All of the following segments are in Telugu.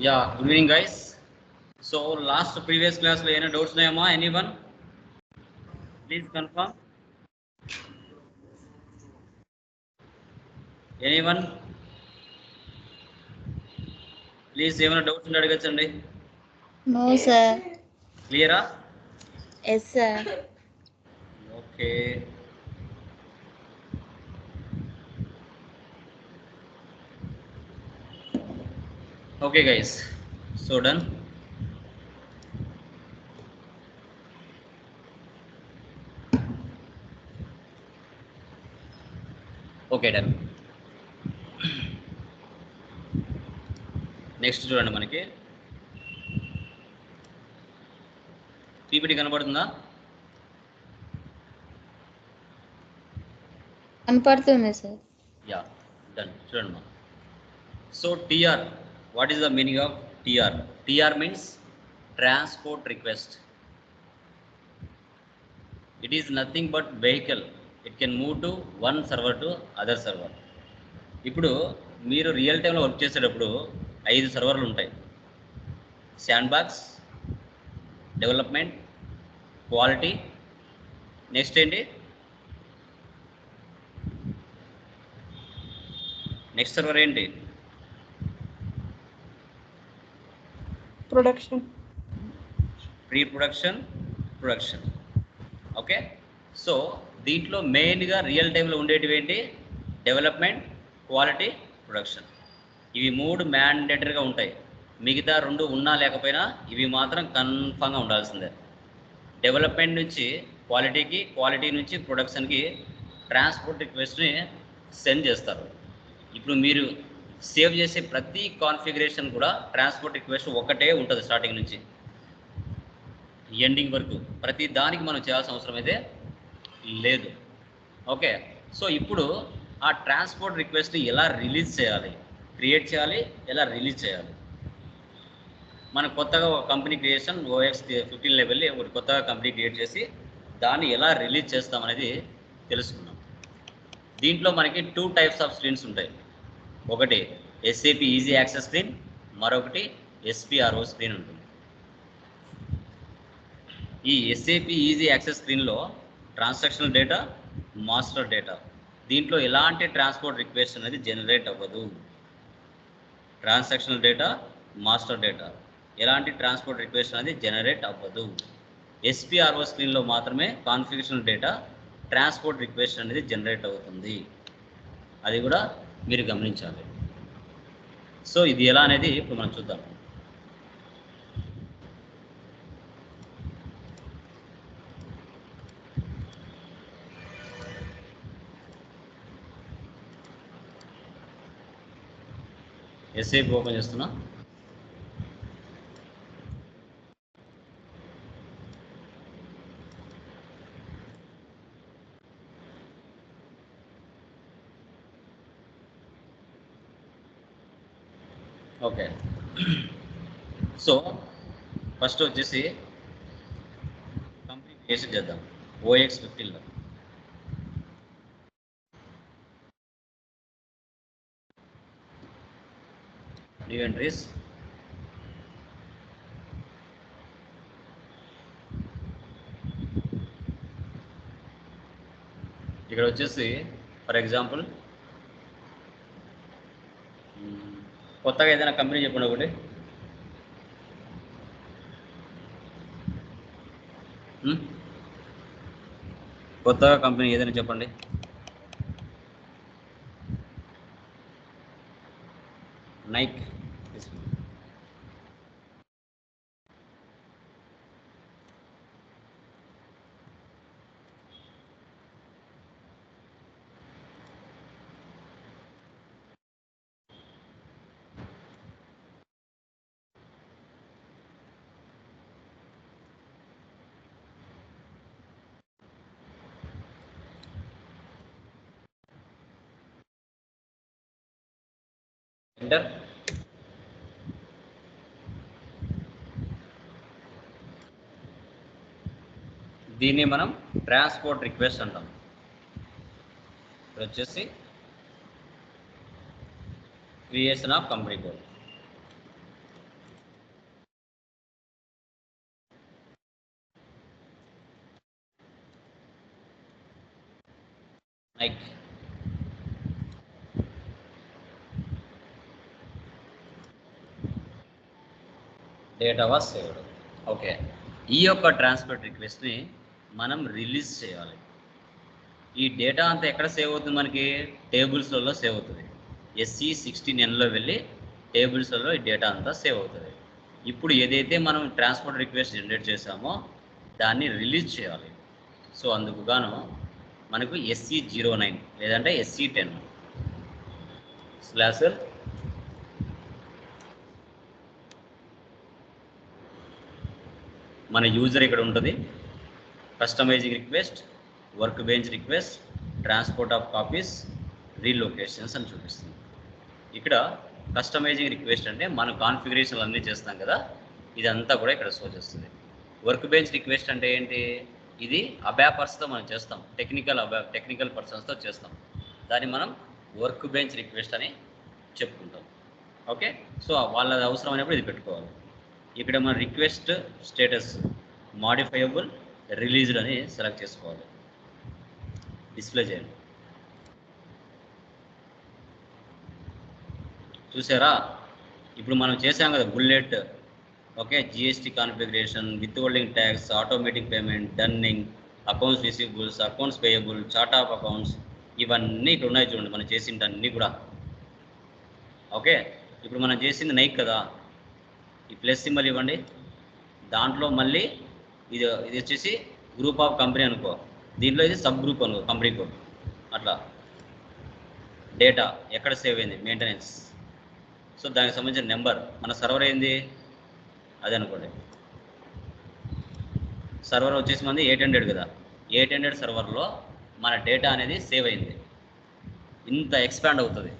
Yeah good evening guys so last previous క్లాస్లో ఏమైనా డౌట్స్ ఉన్నాయమ్మా? Any one please confirm any one please ఏమైనా డౌట్స్ ఉంటే అడగచ్చండి. నో సార్ క్లియరా yes sir okay okay guys so done okay done next చూడండి మనకి. పీపీటీ కనబడుతుందా? కనపడుతుంది సార్. యా డన్ చూడండి మా so TR what is the meaning of TR TR means transport request it is nothing but vehicle it can move to one server to other server ఇప్పుడు మీరు రియల్ టైంలో వర్క్ చేసేటప్పుడు ఐదు సర్వర్లు ఉంటాయి. Sand box development quality next ఏంటి? నెక్స్ట్ సర్వర్ ఏంటి? Production pre production production okay so దీంట్లో మెయిన్గా రియల్ టైంలో ఉండేటివి ఏంటి? డెవలప్మెంట్ క్వాలిటీ ప్రొడక్షన్ ఇవి మూడు మ్యాండేటరీగా ఉంటాయి. మిగతా రెండు ఉన్నా లేకపోయినా ఇవి మాత్రం కన్ఫామ్గా ఉండాల్సిందే. డెవలప్మెంట్ నుంచి క్వాలిటీకి క్వాలిటీ నుంచి ప్రొడక్షన్కి ట్రాన్స్పోర్ట్ రిక్వెస్ట్ని సెండ్ చేస్తారు. ఇప్పుడు మీరు సేవ్ చేసే ప్రతి కాన్ఫిగరేషన్ కూడా ట్రాన్స్పోర్ట్ రిక్వెస్ట్ ఒకటే ఉంటుంది స్టార్టింగ్ నుంచి. ఎండింగ్ వరకు. ప్రతి దానికి మనం చేయాల్సిన అవసరం అయితే లేదు. ఓకే. సో ఇప్పుడు ఆ ట్రాన్స్పోర్ట్ రిక్వెస్ట్ని ఎలా రిలీజ్ చేయాలి? క్రియేట్ చేయాలి? ఎలా రిలీజ్ చేయాలి? మనం కొత్తగా ఒక company creation OX fifteen level ఒకటి కొత్తగా కంపెనీ క్రియేట్ చేసి దాన్ని ఎలా రిలీజ్ చేస్తామనేది తెలుసుకున్నాం దీంట్లో మనకి టూ టైప్స్ ఆఫ్ స్క్రీన్స్ ఉంటాయి. ఒకటి ఎస్ఏపి ఈజీ యాక్సెస్ స్క్రీన్ మరొకటి ఎస్పిఆర్ఓ స్క్రీన్ ఉంటుంది. ఈ ఎస్ఏపి ఈజీ యాక్సెస్ స్క్రీన్లో ట్రాన్సాక్షనల్ డేటా మాస్టర్ డేటా దీంట్లో ఎలాంటి ట్రాన్స్పోర్ట్ రిక్వెస్ట్ అనేది జనరేట్ అవ్వదు. ట్రాన్సాక్షనల్ డేటా మాస్టర్ డేటా ఎలాంటి ట్రాన్స్పోర్ట్ రిక్వెస్ట్ అనేది జనరేట్ అవ్వదు. ఎస్పిఆర్ఓ స్క్రీన్లో మాత్రమే కాన్ఫిగరేషన్ డేటా ట్రాన్స్పోర్ట్ రిక్వెస్ట్ అనేది జనరేట్ అవుతుంది. అది కూడా మీరు గమనించాలి. సో ఇది ఎలా అనేది ఇప్పుడు మనం చూద్దాం. ఎస్ఏపి ఓపెన్ చేస్తున్నా. ఓకే సో ఫస్ట్ వచ్చేసి కంపెనీ క్రియేషన్ చేద్దాం. ఓఎక్స్ ఫిఫ్టీన్లో న్యూ ఎంట్రీస్ ఇక్కడ వచ్చేసి ఫర్ ఎగ్జాంపుల్ కొత్తగా ఏదైనా కంపెనీ చెప్పండి ఒకటి. కొత్తగా కంపెనీ ఏదైనా చెప్పండి. నైక్ ఎంటర్ దీన్ని మనం ట్రాన్స్పోర్ట్ రిక్వెస్ట్ అంటాం. ఇప్పుడు వచ్చేసి creation of company code data was saved okay. ఈ యొక్క ట్రాన్స్పోర్ట్ రిక్వెస్ట్ని మనం రిలీజ్ చేయాలి. ఈ డేటా అంతా ఎక్కడ సేవ్ అవుతుంది మనకి? టేబుల్స్లలో సేవ్ అవుతుంది. ఎస్సీ సిక్స్టీన్ ఎన్లో వెళ్ళి టేబుల్స్లలో ఈ డేటా అంతా సేవ్ అవుతుంది. ఇప్పుడు ఏదైతే మనం ట్రాన్స్పోర్ట్ రిక్వెస్ట్ జనరేట్ చేసామో దాన్ని రిలీజ్ చేయాలి. సో అందుకు గాను మనకు ఎస్సీ జీరో నైన్ లేదంటే ఎస్సీ టెన్. స్లాసర్ మన యూజర్ ఇక్కడ ఉంటుంది. Customizing request workbench request transport of copies relocations అని చూపిస్తుంది. ఇక్కడ కస్టమైజింగ్ రిక్వెస్ట్ అంటే మనం కాన్ఫిగరేషన్లు అన్నీ చేస్తాం కదా ఇదంతా కూడా ఇక్కడ షో చేస్తుంది. వర్క్ బెంచ్ రిక్వెస్ట్ అంటే ఏంటి? ఇది అబ్యాపర్స్తో మనం చేస్తాం. టెక్నికల్ అబ్యా టెక్నికల్ పర్సన్స్తో చేస్తాం. దాన్ని మనం వర్క్ బెంచ్ రిక్వెస్ట్ అని చెప్పుకుంటాం. ఓకే సో వాళ్ళది అవసరం అయినప్పుడు ఇది పెట్టుకోవాలి. ఇక్కడ మన రిక్వెస్ట్ స్టేటస్ మాడిఫైయబుల్ రిలీజ్డ్ అని సెలెక్ట్ చేసుకోవాలి. డిస్ప్లే చేయండి. చూసారా? ఇప్పుడు మనం చేసాం కదా bullet. Okay? GST configuration withholding tax automatic payment dunning accounts receivables accounts payable chart of accounts ఇవన్నీ ఇక్కడ ఉన్నాయి చూడండి. మనం చేసిన అన్నీ కూడా. ఓకే? ఇప్పుడు మనం చేసింది నైక్ కదా. ఈ ప్లస్ సింబల్ ఇవ్వండి. దాంట్లో మళ్ళీ ఇది ఇది వచ్చేసి గ్రూప్ ఆఫ్ కంపెనీ అనుకో. దీంట్లో ఇది సబ్ గ్రూప్ అనుకో కంపెనీ కోడ్ అట్లా. డేటా ఎక్కడ సేవ్ అయింది? మెయింటెనెన్స్ సో దానికి సంబంధించిన నెంబర్ మన సర్వర్ ఏంది? అది అనుకోండి. సర్వర్ వచ్చేసి మంది ఎయిట్ హండ్రెడ్ కదా. ఎయిట్ హండ్రెడ్ సర్వర్లో మన డేటా అనేది సేవ్ అయింది. ఇంత ఎక్స్పాండ్ అవుతుంది.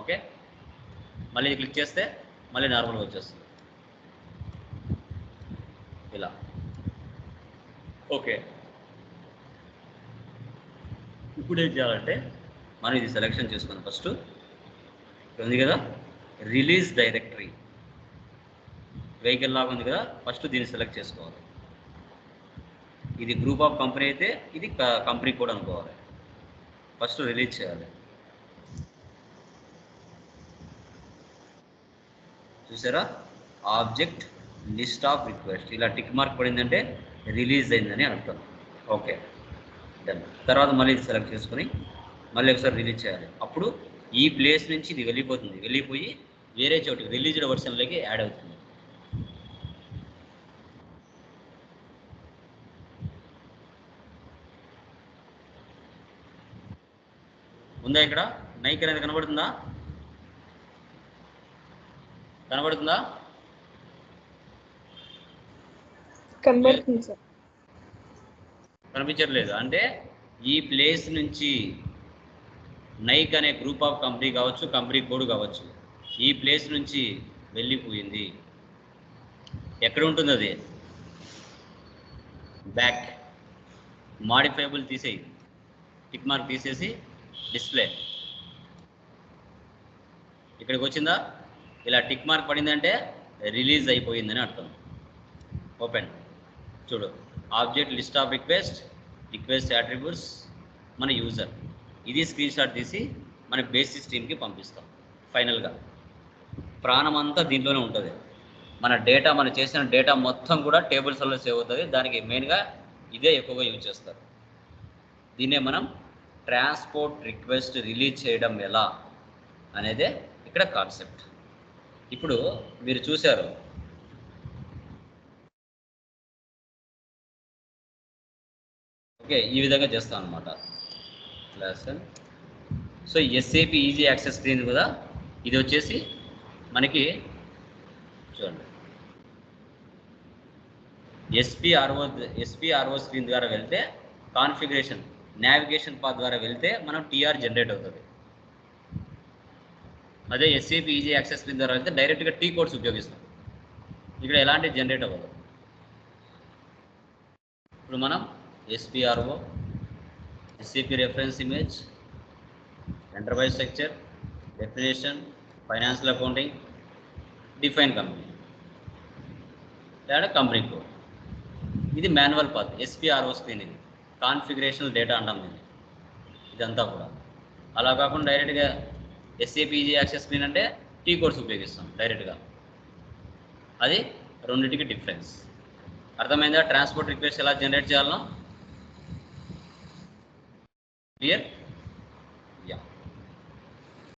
ఓకే మళ్ళీ ఇది క్లిక్ చేస్తే మళ్ళీ నార్మల్గా వచ్చేస్తుంది. ఇలా. ఓకే ఇప్పుడు ఏం చేయాలంటే మనం ఇది సెలెక్షన్ చేసుకుని ఫస్ట్ ఉంది కదా? రిలీజ్ డైరెక్టరీ వెహికల్ లాగా ఉంది కదా? ఫస్ట్ దీన్ని సెలెక్ట్ చేసుకోవాలి. ఇది గ్రూప్ ఆఫ్ కంపెనీ అయితే ఇది కంపెనీ కోడ్ అనుకోవాలి. ఫస్ట్ రిలీజ్ చేయాలి. చూసారా? ఆబ్జెక్ట్ లిస్ట్ ఆఫ్ రిక్వెస్ట్ ఇలా టిక్ మార్క్ పడిందంటే రిలీజ్ అయిందని అర్థం. ఓకే డన్ తర్వాత మళ్ళీ ఇది సెలెక్ట్ చేసుకొని మళ్ళీ ఒకసారి రిలీజ్ చేయాలి. అప్పుడు ఈ ప్లేస్ నుంచి ఇది వెళ్ళిపోతుంది. వెళ్ళిపోయి వేరే చోటికి రిలీజ్డ్ వర్షన్లోకి యాడ్ అవుతుంది. ఉందా ఇక్కడ? నైక్ అనేది కనబడుతుందా? కనబడుతుందా? కనబడుతుంది సార్. కనిపించట్లేదు. అంటే ఈ ప్లేస్ నుంచి నైక్ అనే గ్రూప్ ఆఫ్ కంపెనీ కావచ్చు కంపెనీ కోడ్ కావచ్చు ఈ ప్లేస్ నుంచి వెళ్ళిపోయింది. ఎక్కడ ఉంటుంది అది? బ్యాక్. మాడిఫైబుల్ తీసేయి. టిక్ మార్క్ తీసేసి డిస్ప్లే. ఇక్కడికి వచ్చిందా? ఇలా టిక్ మార్క్ పడిందంటే రిలీజ్ అయిపోయిందని అర్థం. ఓపెన్ చూడు. Object list of request request attributes మన యూజర్ ఇది స్క్రీన్ షాట్ తీసి మన బేసిక్ టీమ్కి పంపిస్తాం. ఫైనల్గా ప్రాణం అంతా దీంట్లోనే ఉంటుంది. మన డేటా మనం చేసిన డేటా మొత్తం కూడా టేబుల్స్లో సేవ్ అవుతుంది. దానికి మెయిన్గా ఇదే ఎక్కువగా యూజ్ చేస్తారు. దీన్నే మనం ట్రాన్స్పోర్ట్ రిక్వెస్ట్ రిలీజ్ చేయడం ఎలా? అనేదే ఇక్కడ కాన్సెప్ట్ ఇప్పుడు మీరు చూశారు. ఓకే ఈ విధంగా చేస్తాం అనమాట so SAP easy access screen కదా? ఇది వచ్చేసి మనకి చూడండి. ఎస్పీఆర్ఓ ఎస్పీఆర్ఓ స్క్రీన్ ద్వారా వెళ్తే కాన్ఫిగరేషన్ నావిగేషన్ పాత్ ద్వారా వెళ్తే మనం టీఆర్ జనరేట్ అవుతుంది. అదే ఎస్ఏపీ ఈజీ యాక్సెస్ స్క్రీన్ ద్వారా అయితే డైరెక్ట్గా టీ కోడ్స్ ఉపయోగిస్తాం. ఇక్కడ ఎలాంటి జనరేట్ అవ్వదు. ఇప్పుడు మనం SPRO SCP reference image enterprise structure definition financial accounting define company లేదా కంపెనీ కోడ్ ఇది మాన్యువల్ పాత్ ఎస్పీఆర్ఓ స్క్రీన్ ఇది. కాన్ఫిగరేషనల్ డేటా అంటాం దీన్ని. ఇదంతా కూడా. అలా కాకుండా డైరెక్ట్గా ఎస్ఏపీజీ యాక్సెస్ స్క్రీన్ అంటే టీ కోడ్స్ ఉపయోగిస్తాం డైరెక్ట్గా అది రెండింటికి డిఫరెన్స్ అర్థమైందా? ట్రాన్స్పోర్ట్ రిక్వెస్ట్ ఎలా జనరేట్ చేయాలనో? క్లియర్